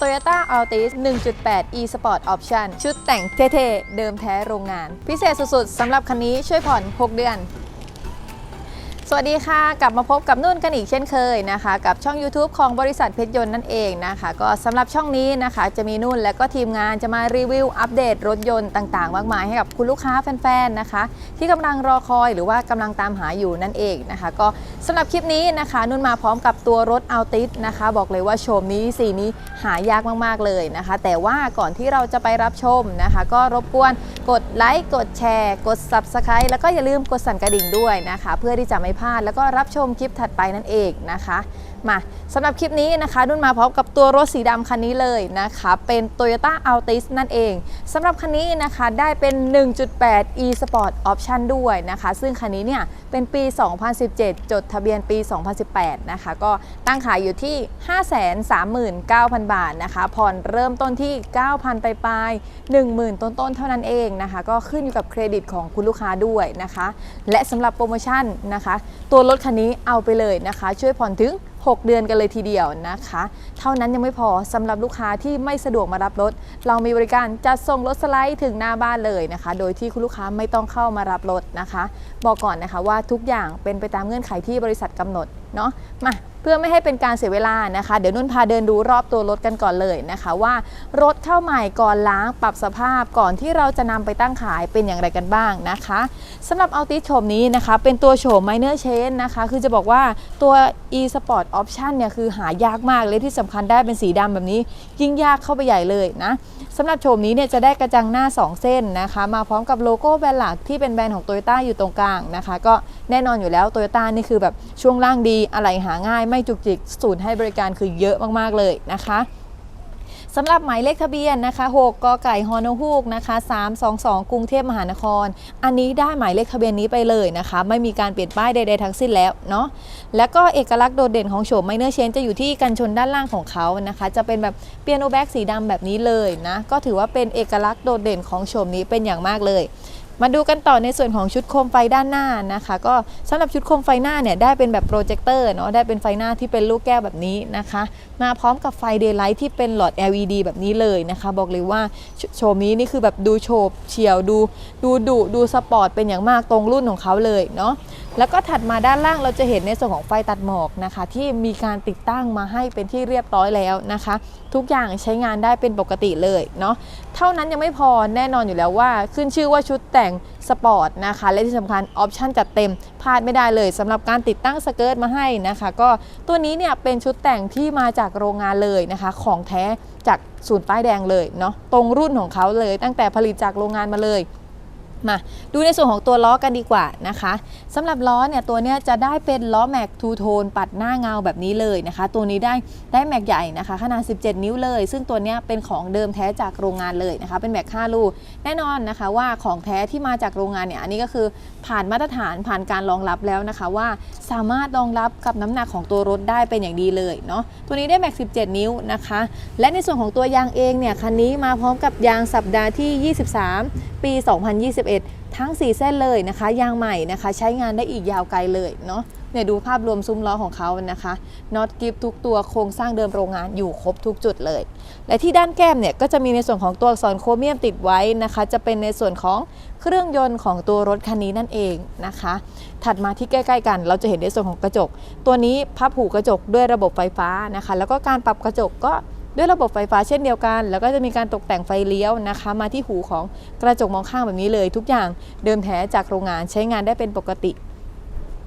Toyota Altis 1.8 e Sport Option ชุดแต่งเท่ๆ เดิมแท้โรงงาน พิเศษสุดๆสำหรับคันนี้ช่วยผ่อน 6 เดือน สวัสดีค่ะ กลับมาพบกับนุ่นกันอีกเช่นเคยนะคะ กับช่อง YouTube ของบริษัทเพชรยนต์นั่นเองนะคะ ก็สำหรับช่องนี้นะคะ จะมีนุ่นและก็ทีมงานจะมารีวิวอัปเดตรถยนต์ต่างๆ มากมายให้กับคุณลูกค้าแฟนๆนะคะ ที่กำลังรอคอยหรือว่ากำลังตามหาอยู่นั่นเองนะคะ ก็สำหรับคลิปนี้นะคะ นุ่นมาพร้อมกับตัวรถ Altis นะคะ บอกเลยว่าโฉมนี้สีนี้หายากมากๆเลยนะคะ แต่ว่าก่อนที่เราจะไปรับชมนะคะ ก็รบกวนกดไลค์กดแชร์ กด Subscribe แล้วก็อย่าลืมกดสั่นกระดิ่งด้วยนะคะ เพื่อที่จะไม่พลาด แล้วก็รับชมคลิปถัดไปนั่นเองนะคะมาสำหรับคลิปนี้นะคะนุ่นมาพร้อมกับตัวรถสีดำคันนี้เลยนะคะ เป็น Toyota Altis นั่นเองสำหรับคันนี้นะคะได้เป็น 1.8 e Sport Option ด้วยนะคะ ซึ่งคันนี้เนี่ยเป็นปี 2017 จดทะเบียนปี 2018 นะคะ ก็ตั้งขายอยู่ที่ 539,000 บาทนะคะ ผ่อนเริ่มต้นที่ 9,000 ไปปลาย 10,000 ต้นๆ เท่านั้นเองนะคะ ก็ขึ้นอยู่กับเครดิตของคุณลูกค้าด้วยนะคะ และสำหรับโปรโมชั่นนะคะ ตัวรถคันนี้เอาไปเลยนะคะ ช่วยผ่อนถึง 6 เดือนกันเลยทีเดียวนะคะ เท่านั้นยังไม่พอสำหรับลูกค้าที่ไม่สะดวกมารับรถ เรามีบริการจัดส่งรถสไลด์ถึงหน้าบ้านเลยนะคะ โดยที่คุณลูกค้าไม่ต้องเข้ามารับรถนะคะ บอกก่อนนะคะว่าทุกอย่างเป็นไปตามเงื่อนไขที่บริษัทกำหนดเนาะมา พื่อไม่ให้เป็นการเสียเวลานะคะ เดี๋ยวนุ่นพาเดินดูรอบตัวรถกันก่อนเลยนะคะว่ารถเข้าใหม่ก่อนล้างปรับสภาพก่อนที่เราจะนำไปตั้งขายเป็นอย่างไรกันบ้างนะคะสำหรับเอัลติโฉมนี้นะคะ เป็นตัวโฉม minor change นะคะ คือจะบอกว่าตัว e sport option เนี่ยคือหายากมากเลยที่สำคัญได้เป็นสีดำแบบนี้ ยิ่งยากเข้าไปใหญ่เลยนะสำหรับโฉมนี้เนี่ยจะได้กระจังหน้า 2 เส้นนะคะ มาพร้อมกับโลโก้แบรนด์หลักที่เป็นแบรนด์ของ Toyota อยู่ตรงกลางนะคะ ก็แน่นอนอยู่แล้ว Toyota นี่คือแบบช่วงล่างดีอะไรหาง่ายไม่จุกจิกศูนย์ให้บริการคือเยอะมากๆเลยนะคะสำหรับหมายเลขทะเบียนนะคะ6กกไก่ฮอนฮูกนะคะ 322 กรุงเทพมหานคร อันนี้ได้หมายเลขทะเบียนนี้ไปเลยนะคะ ไม่มีการเปลี่ยนป้ายใดๆทั้งสิ้นแล้วเนาะ แล้วก็เอกลักษณ์โดดเด่นของโฉมไมเนอร์เชนจะอยู่ที่กันชนด้านล่างของเขานะคะ จะเป็นแบบเปียโนแบ็กสีดำแบบนี้เลยนะ ก็ถือว่าเป็นเอกลักษณ์โดดเด่นของโฉมนี้เป็นอย่างมากเลย มาดูกันต่อในส่วนของชุดโคมไฟด้านหน้านะคะ ก็สำหรับชุดโคมไฟหน้าเนี่ยได้เป็นแบบโปรเจคเตอร์เนาะได้เป็นไฟหน้าที่เป็นลูกแก้วแบบนี้นะคะ มาพร้อมกับไฟเดย์ไลท์ที่เป็นหลอด LED แบบนี้เลยนะคะ บอกเลยว่าโชโชมนี้นี่คือแบบดูโฉบเฉียวดูดูดุดูสปอร์ตเป็นอย่างมากตรงรุ่นของเขาเลยเนาะ แล้วก็ถัดมาด้านล่างเราจะเห็นในส่วนของไฟตัดหมอกนะคะ ที่มีการติดตั้งมาให้เป็นที่เรียบร้อยแล้วนะคะ ทุกอย่างใช้งานได้เป็นปกติเลยเนาะเท่านั้นยังไม่พอแน่นอนอยู่แล้วว่าขึ้นชื่อว่าชุดแต่งสปอร์ตนะคะ และที่สำคัญออปชั่นจัดเต็มพลาดไม่ได้เลยสำหรับการติดตั้งสเกิร์ตมาให้นะคะ ก็ตัวนี้เนี่ยเป็นชุดแต่งที่มาจากโรงงานเลยนะคะ ของแท้จากศูนย์ป้ายแดงเลยเนาะตรงรุ่นของเขาเลย ตั้งแต่ผลิตจากโรงงานมาเลย มาดูในส่วนของตัวล้อกันดีกว่านะคะสำหรับล้อเนี่ยตัวเนี้ยจะได้เป็นล้อแม็กทูโทนปัดหน้าเงาแบบนี้เลยนะคะ ตัวนี้ได้ได้แม็กใหญ่นะคะ ขนาด 17 นิ้วเลย ซึ่งตัวเนี้ยเป็นของเดิมแท้จากโรงงานเลยนะคะ เป็นแม็ก5ลูกแน่นอนนะคะว่าของแท้ที่มาจากโรงงานเนี่ยอันนี้ก็คือผ่านมาตรฐานผ่านการรองรับแล้วนะคะ ว่าสามารถรองรับกับน้ำหนักของตัวรถได้เป็นอย่างดีเลยเนาะตัวนี้ได้แม็ก 17 นิ้วนะคะ และในส่วนของตัวยางเองเนี่ยคันนี้มาพร้อมกับยางสัปดาห์ที่ 23 ปี 2021 ทั้ง 4 เส้นเลยนะคะ ยางใหม่นะคะ ใช้งานได้อีกยาวไกลเลยเนาะเนี่ยดูภาพรวมซุ้มล้อของเขานะคะน็อตกิฟทุกตัวโครงสร้างเดิมโรงงานอยู่ครบทุกจุดเลย และที่ด้านแก้มเนี่ยก็จะมีในส่วนของตัวอักษรโครเมียมติดไว้นะคะ จะเป็นในส่วนของเครื่องยนต์ของตัวรถคันนี้นั่นเองนะคะ ถัดมาที่ใกล้ ๆ กันเราจะเห็นในส่วนของกระจก ตัวนี้พับหูกระจกด้วยระบบไฟฟ้านะคะ แล้วก็การปรับกระจกก็ ด้วยระบบไฟฟ้าเช่นเดียวกัน แล้วก็จะมีการตกแต่งไฟเลี้ยวนะคะ มาที่หูของกระจกมองข้างแบบนี้เลย ทุกอย่างเดิมแท้จากโรงงานใช้งานได้เป็นปกติ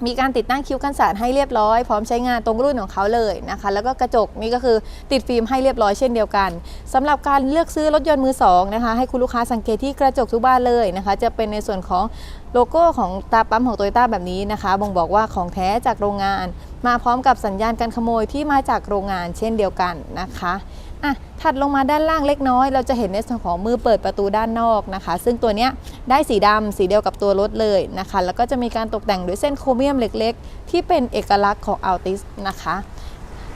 มีการติดตั้งคิ้วกันสาดให้เรียบร้อยพร้อมใช้งานตรงรุ่นของเขาเลยนะคะ แล้วก็กระจกนี่ก็คือติดฟิล์มให้เรียบร้อยเช่นเดียวกันสำหรับการเลือกซื้อรถยนต์มือสองนะคะให้คุณลูกค้าสังเกตที่กระจกทุกบ้านเลยนะคะ จะเป็นในส่วนของโลโก้ของตาปั๊มของโตโยต้าแบบนี้นะคะ บ่งบอกว่าของแท้จากโรงงาน มาพร้อมกับสัญญาณการขโมยที่มาจากโรงงานเช่นเดียวกันนะคะ อะถัดลงมาด้านล่างเล็กน้อย เราจะเห็นในส่วนของมือเปิดประตูด้านนอกนะคะ ซึ่งตัวเนี้ยได้สีดำสีเดียวกับตัวรถเลยนะคะ แล้วก็จะมีการตกแต่งด้วยเส้นโครเมียมเล็กๆ ที่เป็นเอกลักษณ์ของอัลติสนะคะ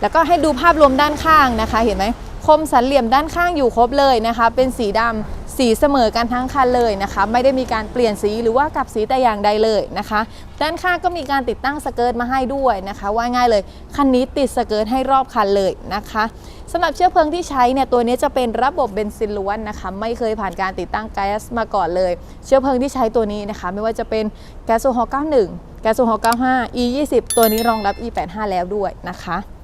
แล้วก็ให้ดูภาพรวมด้านข้างนะคะ เห็นไหมคมสันเหลี่ยมด้านข้างอยู่ครบเลยนะคะ เป็นสีดำ สีเสมอกันทั้งคันเลยนะคะ ไม่ได้มีการเปลี่ยนสีหรือว่ากลับสีแต่อย่างใดเลยนะคะ ด้านข้างก็มีการติดตั้งสเกิร์ตมาให้ด้วยนะคะ ว่าง่ายเลยคันนี้ติดสเกิร์ตให้รอบคันเลยนะคะสำหรับเชื้อเพลิงที่ใช้เนี่ยตัวนี้จะเป็นระบบเบนซินล้วนนะคะ ไม่เคยผ่านการติดตั้งแก๊สมาก่อนเลย เชื้อเพลิงที่ใช้ตัวนี้นะคะ ไม่ว่าจะเป็นแก๊สโซฮอล์91แก๊สโซฮอล์95 E20 ตัวนี้รองรับ E85 แล้วด้วยนะคะ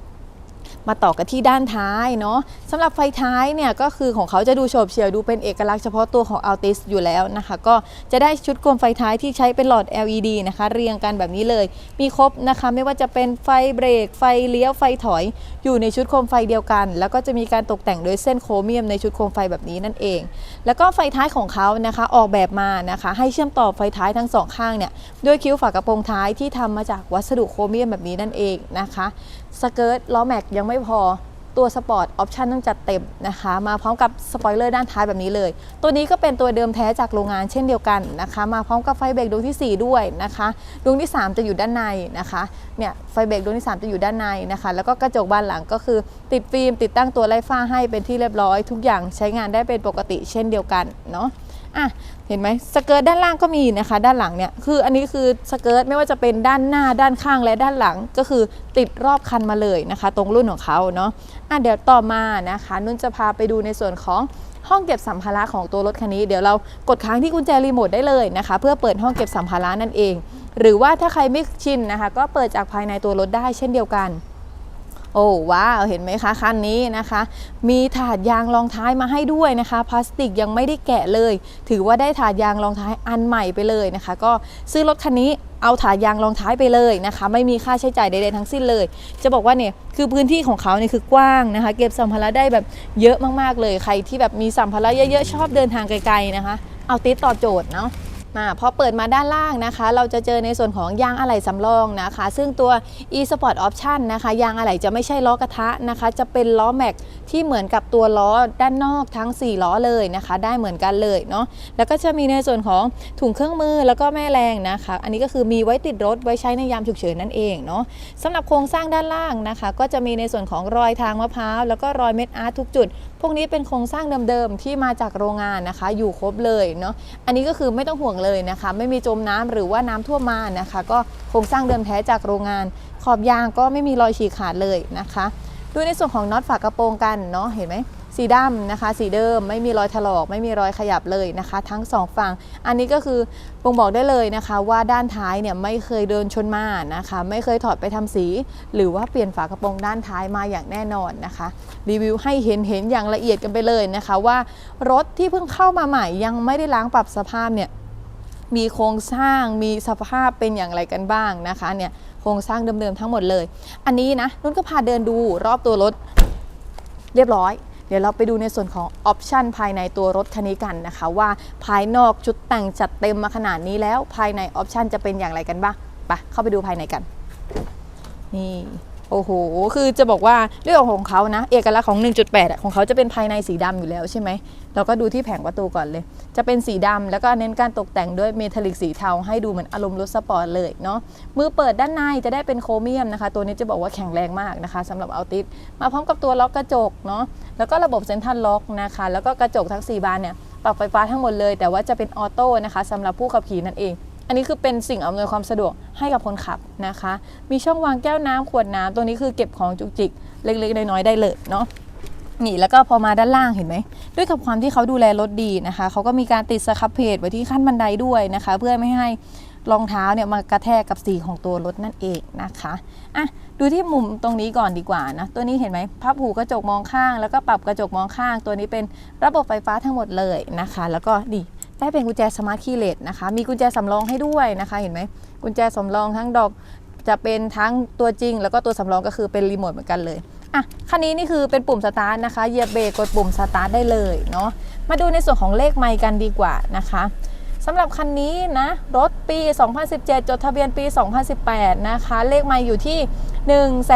มาต่อกันที่ด้านท้ายเนาะสำหรับไฟท้ายเนี่ยก็คือของเขาจะดูโฉบเฉี่ยวดูเป็นเอกลักษณ์เฉพาะตัวของ Altis อยู่แล้วนะคะ ก็จะได้ชุดโคมไฟท้ายที่ใช้เป็นหลอด LED นะคะ เรียงกันแบบนี้เลย มีครบนะคะ ไม่ว่าจะเป็นไฟเบรก ไฟเลี้ยวไฟถอยอยู่ในชุดโคมไฟเดียวกัน แล้วก็จะมีการตกแต่งโดยเส้นโครเมียมในชุดโคมไฟแบบนี้นั่นเอง แล้วก็ไฟท้ายของเขานะคะออกแบบมานะคะ ให้เชื่อมต่อไฟท้ายทั้งสองข้างเนี่ยด้วยคิ้วฝากระโปรงท้ายที่ทำมาจากวัสดุโครเมียมแบบนี้นั่นเองนะคะ สเกิร์ตล้อแม็กยังไม่พอตัวสปอร์ตออปชันต้องจัดเต็มนะคะ มาพร้อมกับสปอยเลอร์ด้านท้ายแบบนี้เลย ตัวนี้ก็เป็นตัวเดิมแท้จากโรงงานเช่นเดียวกันนะคะ มาพร้อมกับไฟเบรกดวงที่ 4 ด้วยนะคะดวงที่ 3 จะอยู่ด้านในนะคะเนี่ยไฟเบรกดวงที่ 3 จะอยู่ด้านในนะคะ แล้วก็กระจกบานหลังก็คือติดฟิล์มติดตั้งตัวไล่ฟ้าให้เป็นที่เรียบร้อย ทุกอย่างใช้งานได้เป็นปกติเช่นเดียวกันเนาะ อะเห็นไหมสเกิร์ตด้านล่างก็มีนะคะ ด้านหลังเนี่ยคืออันนี้คือสเกิร์ตไม่ว่าจะเป็นด้านหน้าด้านข้างและด้านหลังก็คือติดรอบคันมาเลยนะคะ ตรงรุ่นของเขาเนาะอะเดี๋ยวต่อมานะคะ นุ่นจะพาไปดูในส่วนของห้องเก็บสัมภาระของตัวรถคันนี้เดี๋ยวเรากดค้างที่กุญแจรีโมทได้เลยนะคะ เพื่อเปิดห้องเก็บสัมภาระนั่นเอง หรือว่าถ้าใครไม่ชินนะคะ ก็เปิดจากภายในตัวรถได้เช่นเดียวกัน โอ้ว้าวเห็นไหมคะคันนี้นะคะ มีถาดยางรองท้ายมาให้ด้วยนะคะ พลาสติกยังไม่ได้แกะเลย ถือว่าได้ถาดยางรองท้ายอันใหม่ไปเลยนะคะ ก็ซื้อรถคันนี้เอาถาดยางรองท้ายไปเลยนะคะ ไม่มีค่าใช้จ่ายใดๆทั้งสิ้นเลย จะบอกว่าเนี่ยคือพื้นที่ของเขาเนี่ยคือกว้างนะคะ เก็บสัมภาระได้แบบเยอะมากๆเลย ใครที่แบบมีสัมภาระเยอะๆชอบเดินทางไกลๆนะคะ เอาติดต่อโจทย์เนาะ มาพอเปิดมาด้านล่างนะคะ เราจะเจอในส่วนของยางอะไหล่สำรองนะคะ ซึ่งตัว e-sport option นะคะ ยางอะไหล่จะไม่ใช่ล้อกระทะนะคะ จะเป็นล้อแม็กที่เหมือนกับตัวล้อด้านนอกทั้ง 4 ล้อเลยนะคะ ได้เหมือนกันเลยเนาะแล้วก็จะมีในส่วนของถุงเครื่องมือแล้วก็แม่แรงนะคะ อันนี้ก็คือมีไว้ติดรถไว้ใช้ในยามฉุกเฉินนั่นเองเนาะสำหรับโครงสร้างด้านล่างนะคะ ก็จะมีในส่วนของรอยทางมะพร้าวแล้วก็รอยเม็ดอาร์ตทุกจุด พวกนี้เป็นโครงสร้างเดิมๆที่มาจากโรงงานนะคะ อยู่ครบเลยเนาะอันนี้ก็คือไม่ต้องห่วงเลยนะคะ ไม่มีจมน้ำหรือว่าน้ำท่วมมานะคะ ก็โครงสร้างเดิมแท้จากโรงงาน ขอบยางก็ไม่มีรอยฉีกขาดเลยนะคะ ดูในส่วนของน็อตฝากระโปรงกันเนาะเห็นไหม สีดำนะคะ สีเดิมไม่มีรอยถลอกไม่มีรอยขยับเลยนะคะ ทั้งสองฝั่ง อันนี้ก็คือบ่งบอกได้เลยนะคะ ว่าด้านท้ายเนี่ยไม่เคยเดินชนมานะคะ ไม่เคยถอดไปทำสี หรือว่าเปลี่ยนฝากระโปรงด้านท้ายมาอย่างแน่นอนนะคะ รีวิวให้เห็นเห็นอย่างละเอียดกันไปเลยนะคะ ว่ารถที่เพิ่งเข้ามาใหม่ยังไม่ได้ล้างปรับสภาพเนี่ยมีโครงสร้างมีสภาพเป็นอย่างไรกันบ้างนะคะเนี่ยโครงสร้างเดิมๆทั้งหมดเลย อันนี้นะนุ่นก็พาเดินดูรอบตัวรถเรียบร้อย เดี๋ยวเราไปดูในส่วนของออปชันภายในตัวรถคันนี้กันนะคะ ว่าภายนอกชุดแต่งจัดเต็มมาขนาดนี้แล้วภายในออปชันจะเป็นอย่างไรกันบ้างไปเข้าไปดูภายในกัน นี่ โอ้โห คือจะบอกว่าเรื่องของเขานะ เอกลักษณ์ของ 1.8อะของเขาจะเป็นภายในสีดำอยู่แล้วใช่ไหม เราก็ดูที่แผงประตูก่อนเลย จะเป็นสีดำแล้วก็เน้นการตกแต่งด้วยเมทัลลิกสีเทาให้ดูเหมือนอารมณ์รถสปอร์ตเลยเนาะ มือเปิดด้านในจะได้เป็นโครเมียมนะคะ ตัวนี้จะบอกว่าแข็งแรงมากนะคะสำหรับเอาติสมาพร้อมกับตัวล็อกกระจกเนาะ แล้วก็ระบบเซ็นทรัลล็อกนะคะ แล้วก็กระจกทั้ง 4 บานเนี่ย ปรับไฟฟ้าทั้งหมดเลย แต่ว่าจะเป็นออโต้นะคะสำหรับผู้ขับขี่นั่นเอง อันนี้คือเป็นสิ่งอำนวยความสะดวกให้กับคนขับนะคะ มีช่องวางแก้วน้ำขวดน้ำตัวนี้คือเก็บของจุกจิกเล็กๆ น้อยๆได้เลยเนาะนี่แล้วก็พอมาด้านล่างเห็นไหม ด้วยกับความที่เขาดูแลรถดีนะคะเขาก็มีการติดสครับเพจไว้ที่ขั้นบันไดด้วยนะคะ เพื่อไม่ให้รองเท้าเนี่ยมากระแทกกับสีของตัวรถนั่นเองนะคะอะดูที่มุมตรงนี้ก่อนดีกว่านะ ตัวนี้เห็นไหมพับหูกระจกมองข้าง แล้วก็ปรับกระจกมองข้าง ตัวนี้เป็นระบบไฟฟ้าทั้งหมดเลยนะคะ แล้วก็ดี ได้เป็นกุญแจสมาร์ทคีย์เลสนะคะ มีกุญแจสำรองให้ด้วยนะคะ เห็นไหมกุญแจสำรองทั้งดอกจะเป็นทั้งตัวจริง แล้วก็ตัวสำรองก็คือเป็นรีโมทเหมือนกันเลยอะคันนี้นี่คือเป็นปุ่มสตาร์ทนะคะเหยียบเบรกกดปุ่มสตาร์ทได้เลยเนาะมาดูในส่วนของเลขไมค์กันดีกว่านะคะสำหรับคันนี้นะรถปี 2017 จดทะเบียนปี 2018 นะคะ เลขไมค์อยู่ที่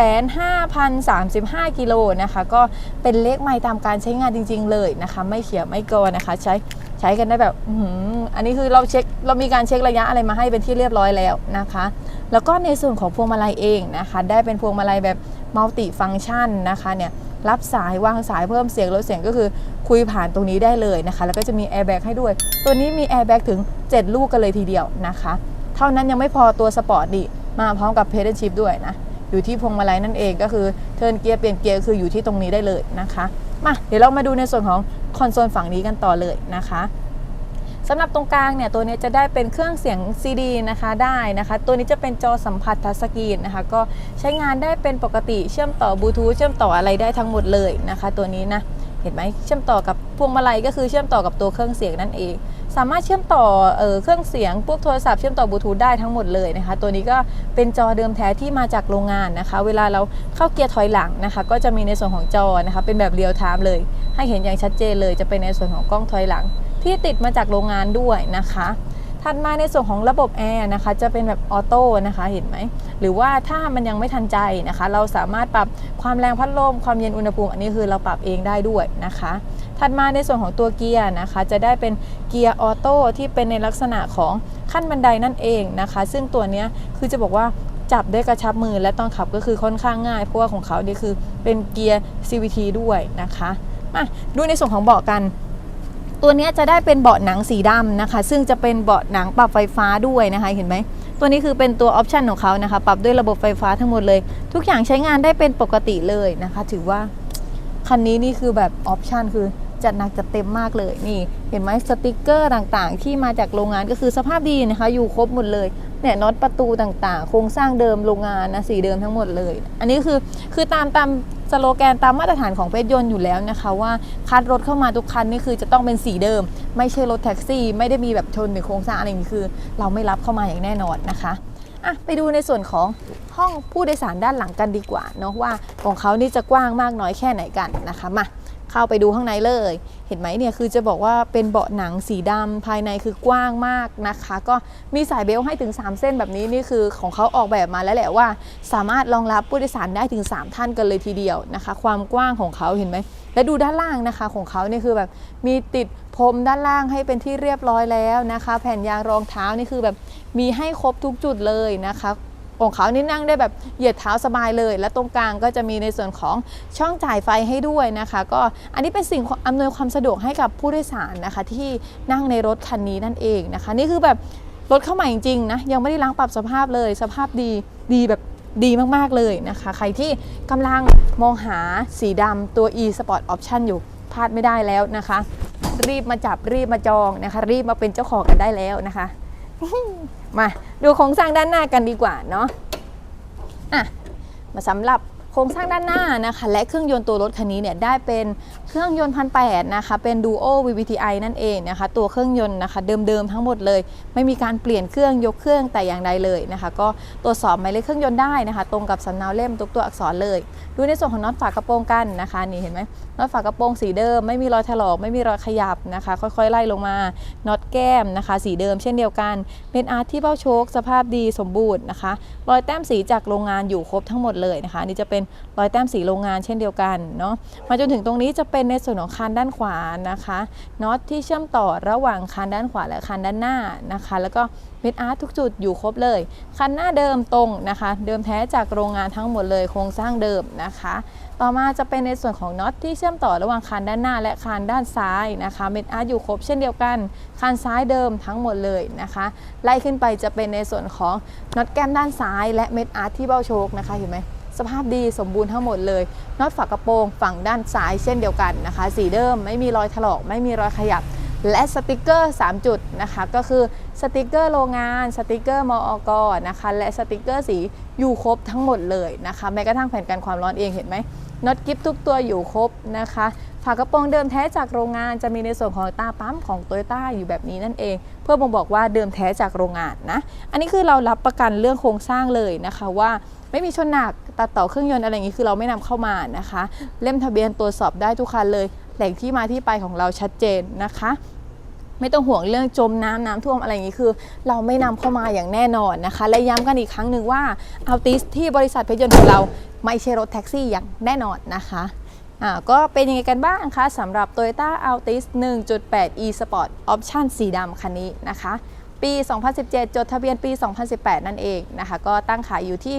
15,035 กิโลนะคะ ก็เป็นเลขไมค์ตามการใช้งานจริง ๆ เลยนะคะ ไม่เขียไม่โกนนะคะ ใช้ ใช้กันได้แบบอันนี้คือเราเช็คเรามีการเช็คระยะอะไรมาให้เป็นที่เรียบร้อยแล้วนะคะ แล้วก็ในส่วนของพวงมาลัยเองนะคะ ได้เป็นพวงมาลัยแบบมัลติฟังก์ชันนะคะเนี่ยรับสายวางสายเพิ่มเสียงลดเสียงก็คือคุยผ่านตรงนี้ได้เลยนะคะ แล้วก็จะมีแอร์แบ็กให้ด้วย ตัวนี้มีแอร์แบ็กถึง 7 ลูกกันเลยทีเดียวนะคะ เท่านั้นยังไม่พอตัวสปอร์ตดิมาพร้อมกับเพด a ชิพด้วยนะ อยู่ที่พวงมาลัยนั่นเองก็คือเทิร์นเกียร์เปลี่ยนเกียร์คืออยู่ที่ตรงนี้ได้เลยนะคะ มาเดี๋ยวเรามาดูในส่วนของ คอนโซลฝั่งนี้กันต่อเลยนะคะสำหรับตรงกลางเนี่ยตัวนี้จะได้เป็นเครื่องเสียง CD นะคะได้นะคะ ตัวนี้จะเป็นจอสัมผัสทัชสกรีนนะคะ ก็ใช้งานได้เป็นปกติเชื่อมต่อบลูทูธเชื่อมต่ออะไรได้ทั้งหมดเลยนะคะ ตัวนี้นะ ห็นไหมเชื่อมต่อกับพวงมาลัยก็คือเชื่อมต่อกับตัวเครื่องเสียงนั่นเอง สามารถเชื่อมต่อเออเครื่องเสียงพวกโทรศัพท์เชื่อมต่อบลูทูธได้ทั้งหมดเลยนะคะ ตัวนี้ก็เป็นจอเดิมแท้ที่มาจากโรงงานนะคะ เวลาเราเข้าเกียร์ถอยหลังนะคะ ก็จะมีในส่วนของจอนะคะ เป็นแบบเรียลไทม์เลย ให้เห็นอย่างชัดเจนเลย จะเป็นในส่วนของกล้องถอยหลัง ที่ติดมาจากโรงงานด้วยนะคะ ถัดมาในส่วนของระบบแอร์นะคะจะเป็นแบบออโต้นะคะเห็นไหมหรือว่าถ้ามันยังไม่ทันใจนะคะ เราสามารถปรับความแรงพัดลมความเย็นอุณหภูมิอันนี้คือเราปรับเองได้ด้วยนะคะ ถัดมาในส่วนของตัวเกียร์นะคะ จะได้เป็นเกียร์ออโต้ที่เป็นในลักษณะของขั้นบันไดนั่นเองนะคะ ซึ่งตัวนี้คือจะบอกว่าจับได้กระชับมือและตอนขับก็คือค่อนข้างง่าย เพราะว่าของเขาเนี่ยคือเป็นเกียร์ CVT ด้วยนะคะมาดูในส่วนของเบาะกัน ตัวนี้จะได้เป็นเบาะหนังสีดำนะคะ ซึ่งจะเป็นเบาะหนังปรับไฟฟ้าด้วยนะคะเห็นไหมตัวนี้คือเป็นตัวออปชันของเขานะคะ ปรับด้วยระบบไฟฟ้าทั้งหมดเลย ทุกอย่างใช้งานได้เป็นปกติเลยนะคะ ถือว่าคันนี้นี่คือแบบออปชันคือ จัดหนักจัดเต็มมากเลยนี่ เห็นไหมสติกเกอร์ต่างๆ ที่มาจากโรงงานก็คือสภาพดีนะคะ อยู่ครบหมดเลยเนี่ยน็อตประตูต่างๆ โครงสร้างเดิมโรงงานนะสีเดิมทั้งหมดเลย อันนี้คือคือตามตามสโลแกนตามมาตรฐานของเพชรยนต์อยู่แล้วนะคะ ว่าคัดรถเข้ามาทุกคันนี่คือจะต้องเป็นสีเดิม ไม่ใช่รถแท็กซี่ ไม่ได้มีแบบชนในโครงสร้างอะไรอย่างนี้คือ เราไม่รับเข้ามาอย่างแน่นอนนะคะอะไปดูในส่วนของห้องผู้โดยสารด้านหลังกันดีกว่าเนาะว่าของเขานี่จะกว้างมากน้อยแค่ไหนกันนะคะมา เข้าไปดูข้างในเลย เห็นไหมเนี่ยคือจะบอกว่าเป็นเบาะหนังสีดำภายในคือกว้างมากนะคะ ก็มีสายเบลต์ให้ถึง 3 เส้นแบบนี้นี่คือของเขาออกแบบมาแล้วแหละว่า สามารถรองรับผู้โดยสารได้ถึง 3 ท่านกันเลยทีเดียวนะคะ ความกว้างของเขาเห็นไหมและดูด้านล่างนะคะของเขาเนี่ยคือแบบมีติดพรมด้านล่างให้เป็นที่เรียบร้อยแล้วนะคะ แผ่นยางรองเท้านี่คือแบบมีให้ครบทุกจุดเลยนะคะ ของเขานี่นั่งได้แบบเหยียดเท้าสบายเลย และตรงกลางก็จะมีในส่วนของช่องจ่ายไฟให้ด้วยนะคะ ก็อันนี้เป็นสิ่งอำนวยความสะดวกให้กับผู้โดยสารนะคะ ที่นั่งในรถคันนี้นั่นเองนะคะ นี่คือแบบรถเข้าใหม่จริงๆนะยังไม่ได้ล้างปรับสภาพเลย สภาพดีดีแบบดีมากๆเลยนะคะ ใครที่กำลังมองหาสีดำตัว e sport option อยู่พลาดไม่ได้แล้วนะคะ รีบมาจับรีบมาจองนะคะ รีบมาเป็นเจ้าของกันได้แล้วนะคะ มาดูโครงสร้างด้านหน้ากันดีกว่าเนาะอะมาสำหรับโครงสร้างด้านหน้านะคะ และเครื่องยนต์ตัวรถคันนี้เนี่ยได้เป็น เครื่องยนต์พันแนะคะ เป็น Duo VVTi นั่นเองนะคะ ตัวเครื่องยนต์นะคะเดิมๆทั้งหมดเลย ไม่มีการเปลี่ยนเครื่องยกเครื่องแต่อย่างใดเลยนะคะ ก็ตรวจสอบหมายเลขเครื่องยนต์ได้นะคะ ตรงกับสำเนาเล่มทุกตัวอักษรเลย ดูในส่วนของน็อตฝากระโปรงกันนะคะนี่เห็นไหมน็อตฝากระโปรงสีเดิมไม่มีรอยถลอกไม่มีรอยขยับนะคะ ค่อยๆไล่ลงมาน็อตแก้มนะคะ สีเดิมเช่นเดียวกันเป็นอาร์ตที่เบ้าโชคสภาพดีสมบูรณ์นะคะรอยแต้มสีจากโรงงานอยู่ครบทั้งหมดเลยนะคะนี่จะเป็น รอยแต้มสีโรงงานเช่นเดียวกันเนาะมาจนถึงตรงนี้จะเป็นในส่วนของคานด้านขวานะคะน็อตที่เชื่อมต่อระหว่างคานด้านขวาและคานด้านหน้านะคะ แล้วก็เม็ดอาร์ตทุกจุดอยู่ครบเลยคันหน้าเดิมตรงนะคะ เดิมแท้จากโรงงานทั้งหมดเลยโครงสร้างเดิมนะคะ ต่อมาจะเป็นในส่วนของน็อตที่เชื่อมต่อระหว่างคานด้านหน้า และคานด้านซ้ายนะคะเม็ดอาร์ตอยู่ครบเช่นเดียวกันคานซ้ายเดิมทั้งหมดเลยนะคะ ไล่ขึ้นไปจะเป็นในส่วนของน็อตแก้มด้านซ้าย และเม็ดอาร์ตที่เบ้าโชคนะคะเห็นไหม สภาพดีสมบูรณ์ทั้งหมดเลยน็อตฝากระโปรงฝั่งด้านซ้ายเช่นเดียวกันนะคะ สีเดิมไม่มีรอยถลอกไม่มีรอยขยับ และสติกเกอร์ 3 จุดนะคะ ก็คือสติกเกอร์โรงงานสติกเกอร์มออกนะคะ และสติกเกอร์สีอยู่ครบทั้งหมดเลยนะคะแม้กระทั่งแผ่นกันความร้อนเองเห็นไหมน็อตกิฟทุกตัวอยู่ครบนะคะฝากระโปรงเดิมแท้จากโรงงานจะมีในส่วนของตาปั๊มของโตโยต้าอยู่แบบนี้นั่นเอง เพื่อบ่งบอกว่าเดิมแท้จากโรงงานนะ อันนี้คือเรารับประกันเรื่องโครงสร้างเลยนะคะว่า ไม่มีชนหนักตัดต่อเครื่องยนต์อะไรอย่างนี้คือเราไม่นำเข้ามานะคะ เล่มทะเบียนตรวจสอบได้ทุกคันเลย แหล่งที่มาที่ไปของเราชัดเจนนะคะไม่ต้องห่วงเรื่องจมน้ำน้ำท่วมอะไรอย่างนี้คือ เราไม่นำเข้ามาอย่างแน่นอนนะคะ และย้ำกันอีกครั้งหนึ่งว่าอัลติสที่บริษัทเพชรยนต์ของเราไม่ใช่รถแท็กซี่อย่างแน่นอนนะคะอ่าก็เป็นยังไงกันบ้างคะสำหรับ Toyota Altis 1.8 e Sport Option สีดำคันนี้นะคะ ปี 2017 จดทะเบียนปี 2018 นั่นเองนะคะ ก็ตั้งขายอยู่ที่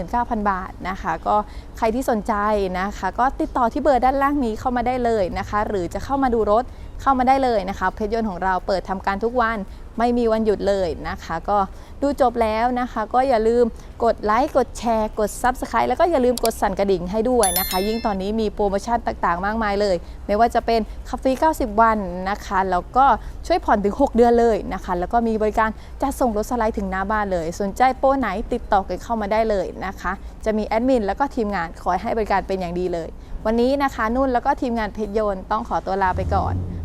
539,000 บาทนะคะ ก็ใครที่สนใจนะคะ ก็ติดต่อที่เบอร์ด้านล่างนี้เข้ามาได้เลยนะคะ หรือจะเข้ามาดูรถ เข้ามาได้เลยนะคะเพจยนต์ของเราเปิดทำการทุกวันไม่มีวันหยุดเลยนะคะ ก็ดูจบแล้วนะคะ ก็อย่าลืมกดไลค์กดแชร์กด Subscribe แล้วก็อย่าลืมกดสั่นกระดิ่งให้ด้วยนะคะ ยิ่งตอนนี้มีโปรโมชั่นต่างๆ มากมายเลย ไม่ว่าจะเป็นคัฟฟรี 90 วันนะคะ แล้วก็ช่วยผ่อนถึง 6 เดือนเลยนะคะ แล้วก็มีบริการจัดส่งรถสไลด์ถึงหน้าบ้านเลย สนใจโปรไหนติดต่อกันเข้ามาได้เลยนะคะ จะมีแอดมินแล้วก็ทีมงานคอยให้บริการเป็นอย่างดีเลย วันนี้นะคะนุ่นแล้วก็ทีมงานเพชรโยนต้องขอตัวลาไปก่อน